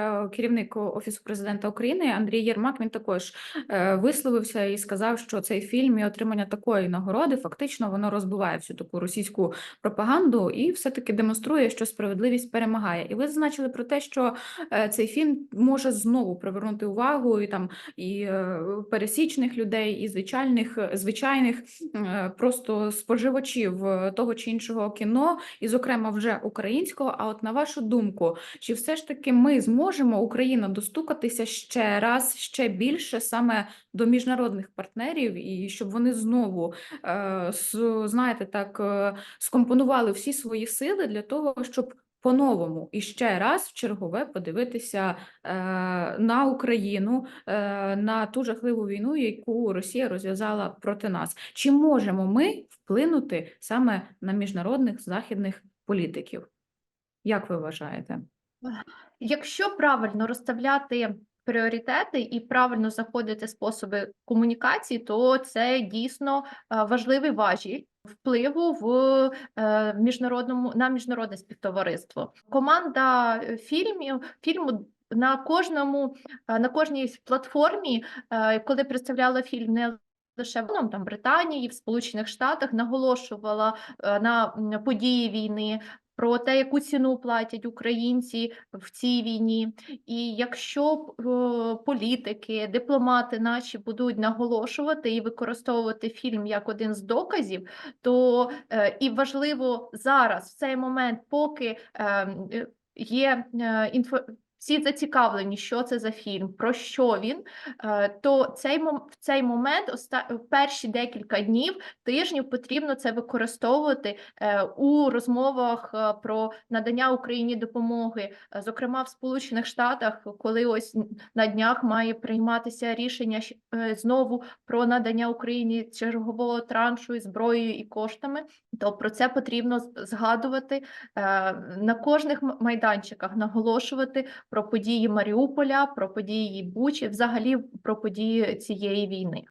So Керівник офісу президента України Андрій Єрмак він також е, висловився і сказав, що цей фільм і отримання такої нагороди фактично воно розбиває всю таку російську пропаганду і все-таки демонструє, що справедливість перемагає. І ви зазначили про те, що е, цей фільм може знову привернути увагу і там і е, пересічних людей, і звичайних звичайних просто споживачів того чи іншого кіно, і, зокрема, вже українського. А от на вашу думку, чи все ж таки ми зможемо Україна достукатися ще раз, ще більше саме до міжнародних партнерів, і щоб вони знову е, знаєте, так е, скомпонували всі свої сили для того, щоб по-новому і ще раз в чергове подивитися е, на Україну, е, на ту жахливу війну, яку Росія розв'язала проти нас. Чи можемо ми вплинути саме на міжнародних західних політиків? Як ви вважаєте? Якщо правильно розставляти пріоритети і правильно знаходити способи комунікації, то це дійсно е, важливий важіль впливу в е, міжнародному на міжнародне співтовариство. Команда е, фільмів фільму. На кожному на кожній платформі, коли представляла фільм, не лише в там Британії, в Сполучених Штатах наголошувала на події війни, про те, яку ціну платять українці в цій війні. І якщо е, політики, дипломати наші будуть наголошувати і використовувати фільм як один з доказів, то е, і важливо зараз, в цей момент, поки е, е, є інфо. Всі зацікавлені, що це за фільм, про що він, е, то цей в цей момент, оста- перші декілька днів, тижнів потрібно це використовувати е, у розмовах е, про надання Україні допомоги, Е, зокрема в Сполучених Штатах, коли ось на днях має прийматися рішення е, знову про надання Україні чергового траншу із зброєю і коштами, то про це потрібно згадувати е, на кожних майданчиках, наголошувати про події Маріуполя, про події Бучі, взагалі про події цієї війни.